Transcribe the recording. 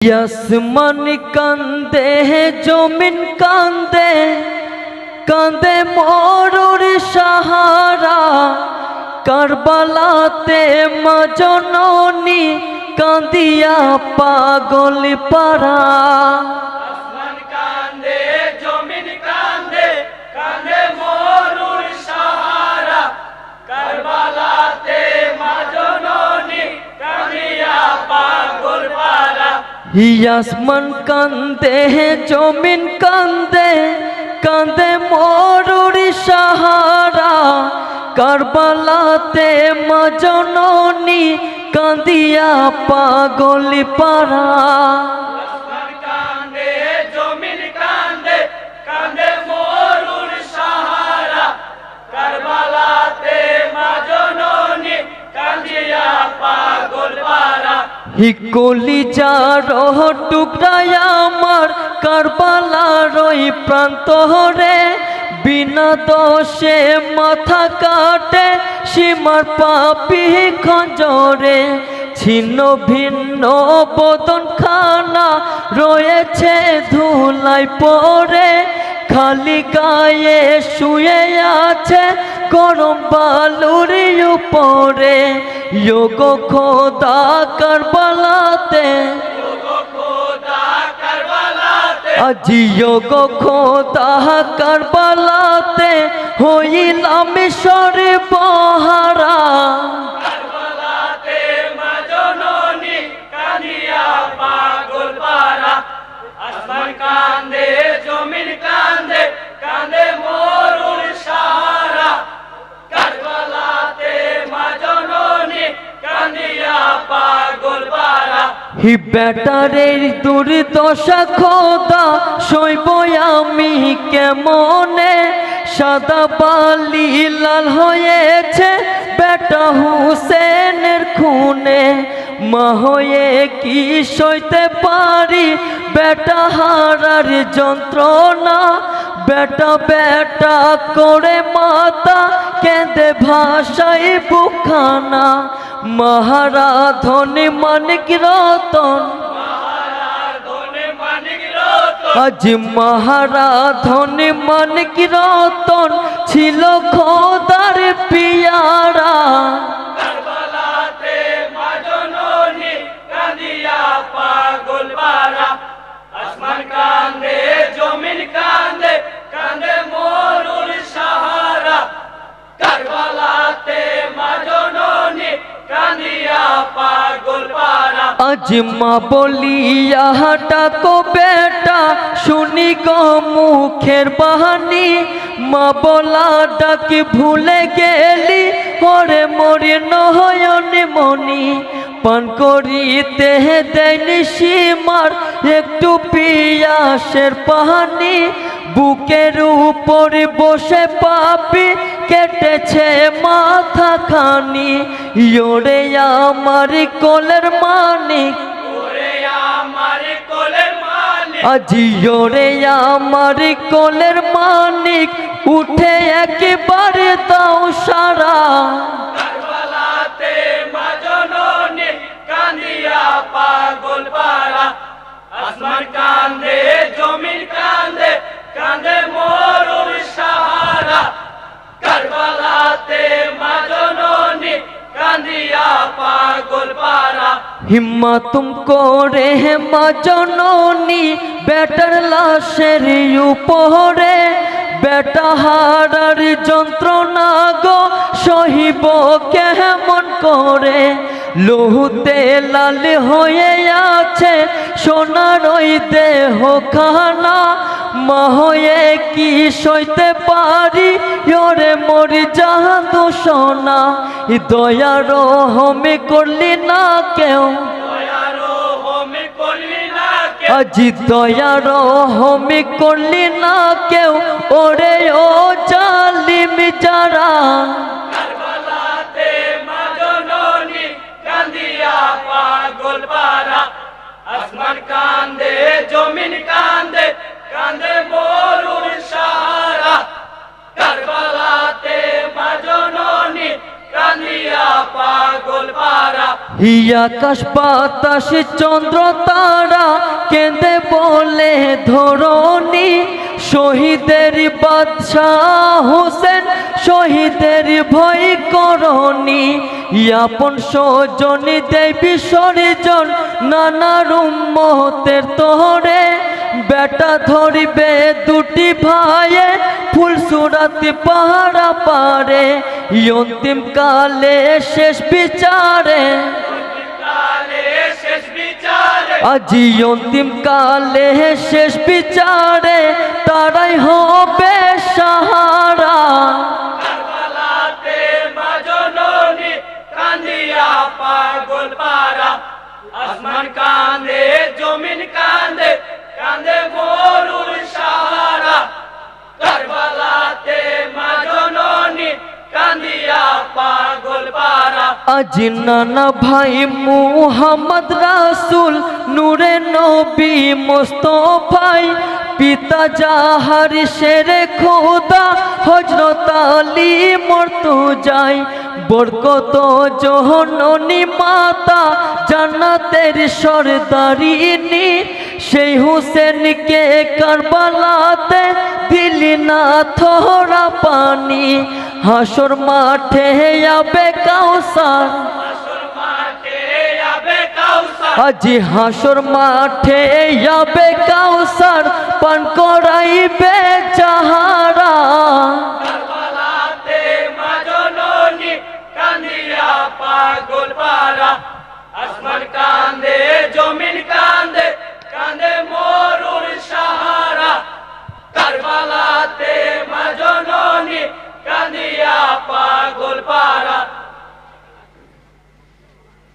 আসমান কান্দে জমিন কান্দে কান্দে মরুর সাহারা। কারবালাতে মা জননী কান্দিয়া পাগল পারা পারা আসমান কান্দে জমিন কান্দে কান্দে মরুরি সাহারা। কারবালাতে মা জননী কান্দিয়া পাগল পারা যার টুকরায় আমার কারবালার ওই প্রান্ত রে বিনা দোষে মাথা কাটে সীমার পাপি খঞ্জরে। ছিন্ন ভিন্ন বদন খানা রয়েছে ধুলাই পরে খালি গায়ে শুয়ে আছে গরম বালুর উপরে যোগ খোদা কারবালাতে। খোদা কারবালাতে আজি যোগ খোদা কারবালাতে হইলাম সরে বহারা হি ব্যাটারের দুর্দশা খোদা, সইব আমি কেমনে? সাদা বালি লাল হয়েছে বেটা হুসেনের খুনে। মা হয়ে কি সইতে পারি বেটা হারার যন্ত্রণা? বেটা বেটা করে মাতা, কেঁদে ভাষায় বুখানা মহারাধনে মানিক রতন আজ মহারাধনে মানিক রতন ছিল খোদার পারা আজ মা বলিয়া ডাকো বেটা, শুনি গো মুখের বাহানি মা বলা ডাকি ভুলে গেলি, ওরে মরি নয়ন মনি পান করিতে দেয়নি সীমার, একটু পিয়াসের পাহানি বুকের উপরে বসে পাপি কেটেছে মাথা খানি ইয়োরে আমার কোলের মানিক আজিওরে আমার কোলের মানিক উঠে একবার দাও সারা। হিম্মা তুমকো রে মা জননী বেটার লাশের উপরে। বেটা হারার যন্ত্রণা গো, সহিব কেমন করে? লহুতে লাল হয়ে আছে, সোনার ওই দেহ খানা মা হয়ে কি সইতে পারি? ওরে মরি যাহা সোনা দয়ার হমে করলি না কেউ। করলি না কে আজি দয়ার হমে করলি না কেউ। ওরে আকাশ বাতাস, চন্দ্র তারা কেঁদে বলে, ধরণী শহীদের বাদশাহ হোসেন, শহীদের ভয় করণী। ইয়াপন সজনী দেবী সরিজন নানা রুম্মতের তোহরে বেটা ধরিবে দুটি ভাইয়ে, ফুল সুরাতি পাহাড়া পারে। অন্তিম কালে শেষ বিচারে আজি অন্তিম কালে শেষ বিচারে তারাই হবে সাহারা। পাগল পারা আসমান কান্দে জমিন কান্দে কান্দে মরুর সাহারা। কারবালাতে মা জননী কান্দিয়া পাগল পারা আজি নানা ভাই মুহাম্মদ রাসুল নূরে নবী মোস্তফাই, পিতা জাহার শেরে খোদা হজরত আলী মর্তু যাই বরকত জহননী মাতা, জান্নাতের সরদারিনী, সেই হুসেনকে কারবালাতে দিলি না থরা পানি, হাসর মাঠে যাবে কাউসার। আজি হাসর মাঠে যাবে কাউসার পান করাইবে